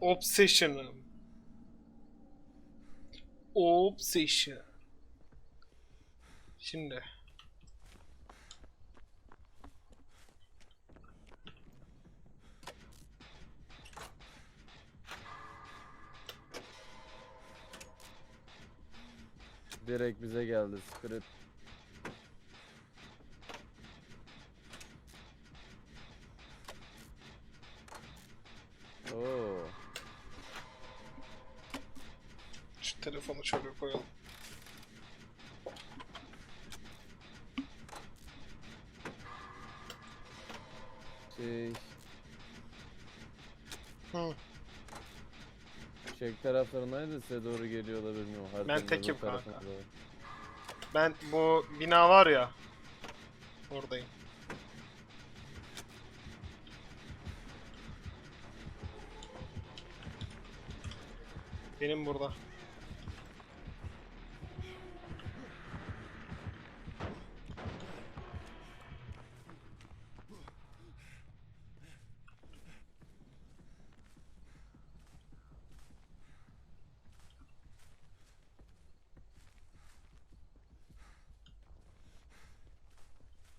Obsession'ım. Obsession. Şimdi. Direkt bize geldi script. Şey, Hı. çek taraflarındaydı size doğru geliyor da bilmiyorum. Haritanın öbür tekim kanka. tarafına doğru. Ben bu bina var ya. Oradayım. Benim burada.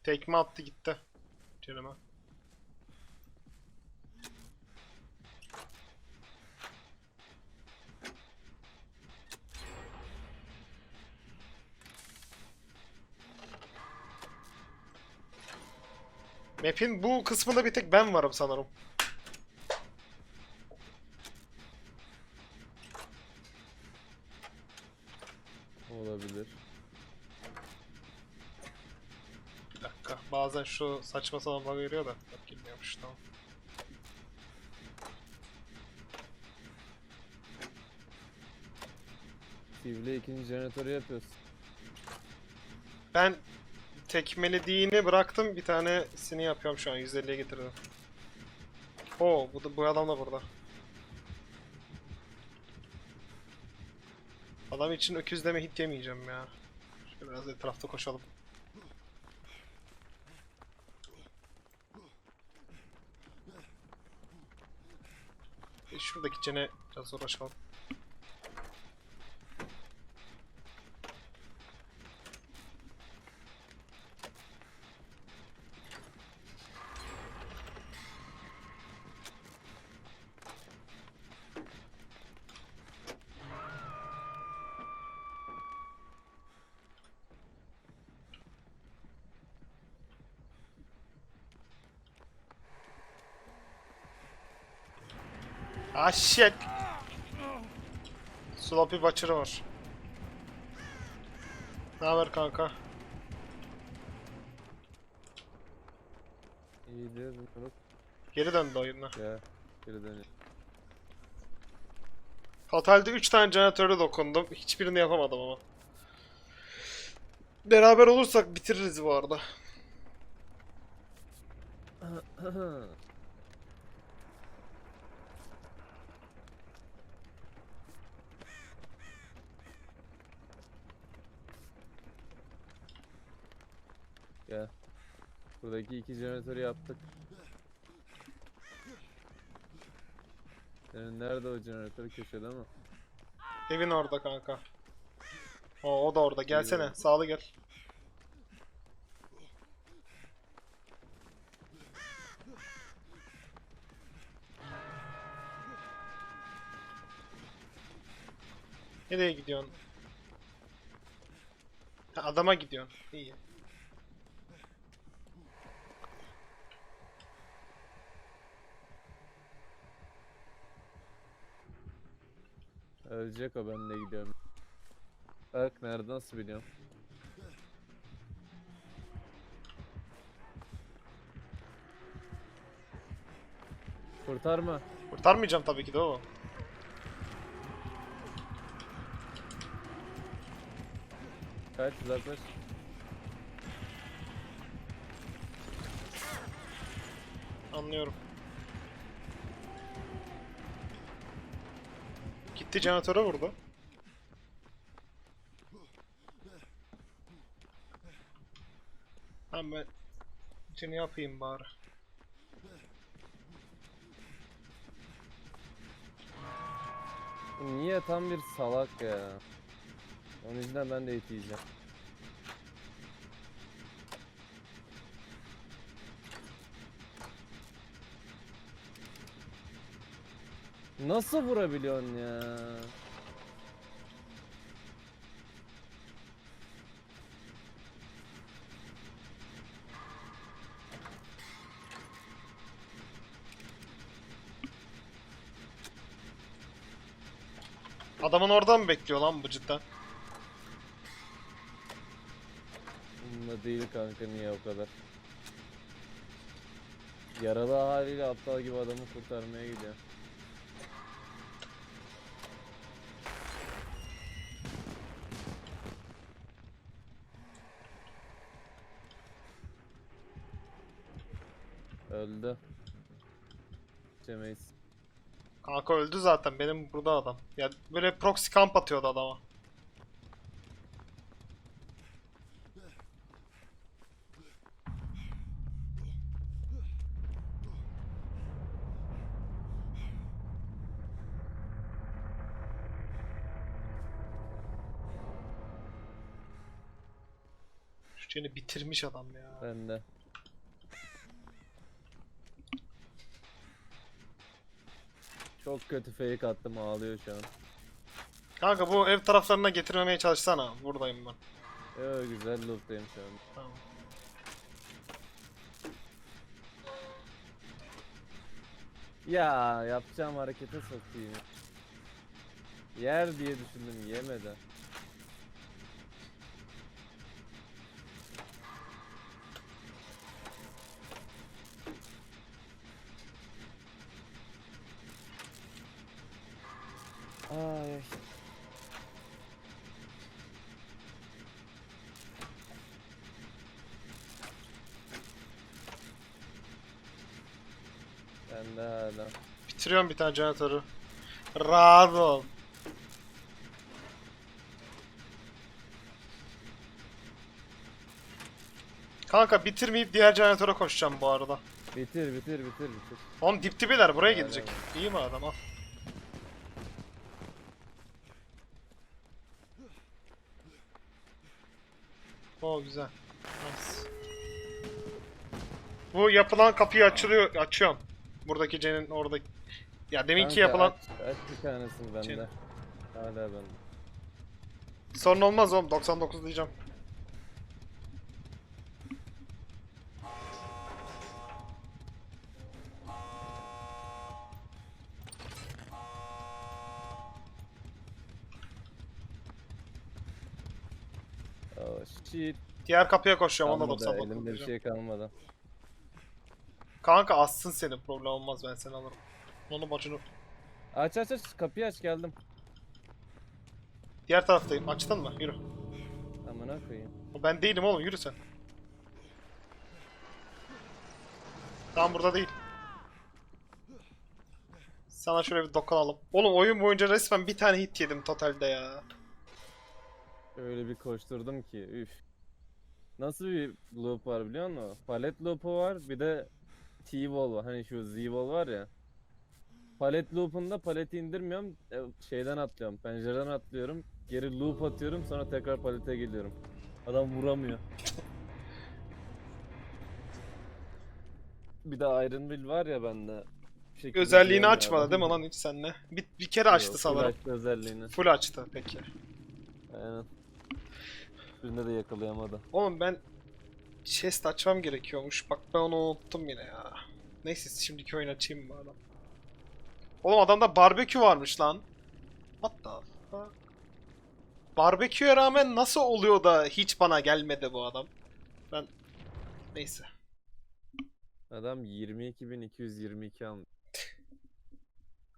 Tekme attı gitti. Canıma. Map'in bu kısmında bir tek ben varım sanırım. Olabilir. Bir dakika. Bazen şu saçma sapan bug veriyor da. Girmiyormuş tamam. TV'le ikinci jeneratörü yapıyoruz. Ben tekmelediğini bıraktım. Bir tanesini yapıyorum şu an. 150'ye getirdim. Oo bu, da, bu adam da burada. Adam için öküzleme hit yemeyeceğim ya. Şöyle biraz etrafta koşalım. Şuradaki cene biraz uğraşalım. Ah shit. Sloppy Butcher var. Ne haber kanka? İyidir. Moruk. Geri döndü oyuna. Ya. Geri dönüyor. Fatal'de 3 tane jeneratörü dokundum. Hiçbirini yapamadım ama. Beraber olursak bitiririz bu arada. Gel. Buradaki iki jeneratörü yaptık. Senin nerede o jeneratör köşede mi? Evin orada kanka. O, o da orada. Gelsene. Geliyorum. Sağlı gel. Nereye gidiyorsun? Ha, adama gidiyorsun. İyi. Ölecek o ben de gidiyorum. Bak nerede nasıl biliyorum. Kurtarma. Kurtarmayacağım tabii ki de o. Kaç uzaklaş. Anlıyorum. Gitti jeneratöre vurdu. Ben içini yapayım bari. Niye tam bir salak ya? Onun yüzünden ben de et Nasıl vurabiliyorsun ya? Adamın orada mı bekliyor lan bu cidden? Umurumda değil kanka niye o kadar. Yaralı haliyle aptal gibi adamı kurtarmaya gidiyor. Öldü. Geçemeyiz. Kanka öldü zaten benim burada adam. Ya böyle proxy kamp atıyordu adama. Şu bitirmiş adam ya. Ben de. Çok kötü fake attım ağlıyor şu an. Kanka bu ev taraflarına getirmemeye çalışsana. Buradayım ben. Yo güzel loot'tayım şu an. Tamam. Ya yapacağım harekete sokayım. Yer diye düşündüm yemedi. De hala. Bitiriyorum bir tane jeneratörü. Rahat ol. Kanka bitirmeyip diğer jeneratöre koşacağım bu arada. Bitir bitir bitir bitir. Oğlum dip dibiler buraya Aynen. gelecek. İyi mi adam al. Oo güzel. Nice. Bu yapılan kapıyı açılıyor, açıyorum. Buradaki Cen'in orada. Ya deminki Kanka, yapılan Aç, aç bir tanesini bende. Hala bende. sorun olmaz oğlum 99 diyeceğim. Oh shit. Diğer kapıya koşuyorum onda Kalmadı, 99 elimde bir şey kalmadı. Kanka assın seni problem olmaz ben seni alırım. Onu bacını. Aç aç aç kapıyı aç geldim. Diğer taraftayım. Açtın mı? Yürü. Amına koyayım. O Ben değilim oğlum yürü sen. Tam burada değil. Sana şöyle bir dokunalım. Oğlum oyun boyunca resmen bir tane hit yedim totalde ya. Öyle bir koşturdum ki üf. Nasıl bir loop var biliyor musun? Palet loop'u var bir de T-wall var. Hani şu Z-wall var ya. Palet loop'unda paleti indirmiyorum. e, Şeyden atlıyorum. Pencereden atlıyorum. Geri loop atıyorum sonra tekrar palete geliyorum. Adam vuramıyor. Bir de Iron Will var ya bende. Bir şekilde Özelliğini açmadı adam. değil mi lan hiç senle? Bir, bir kere açtı Yok, full sanırım. açtı özelliğini. Full açtı peki. Aynen. Birinde de yakalayamadı. Oğlum ben chest açmam gerekiyormuş. Bak ben onu unuttum yine ya. Neyse şimdiki oyun açayım mı adam? Oğlum adamda barbekü varmış lan. What the fuck? Barbeküye rağmen nasıl oluyor da hiç bana gelmedi bu adam? Ben neyse. Adam 22.222 almış.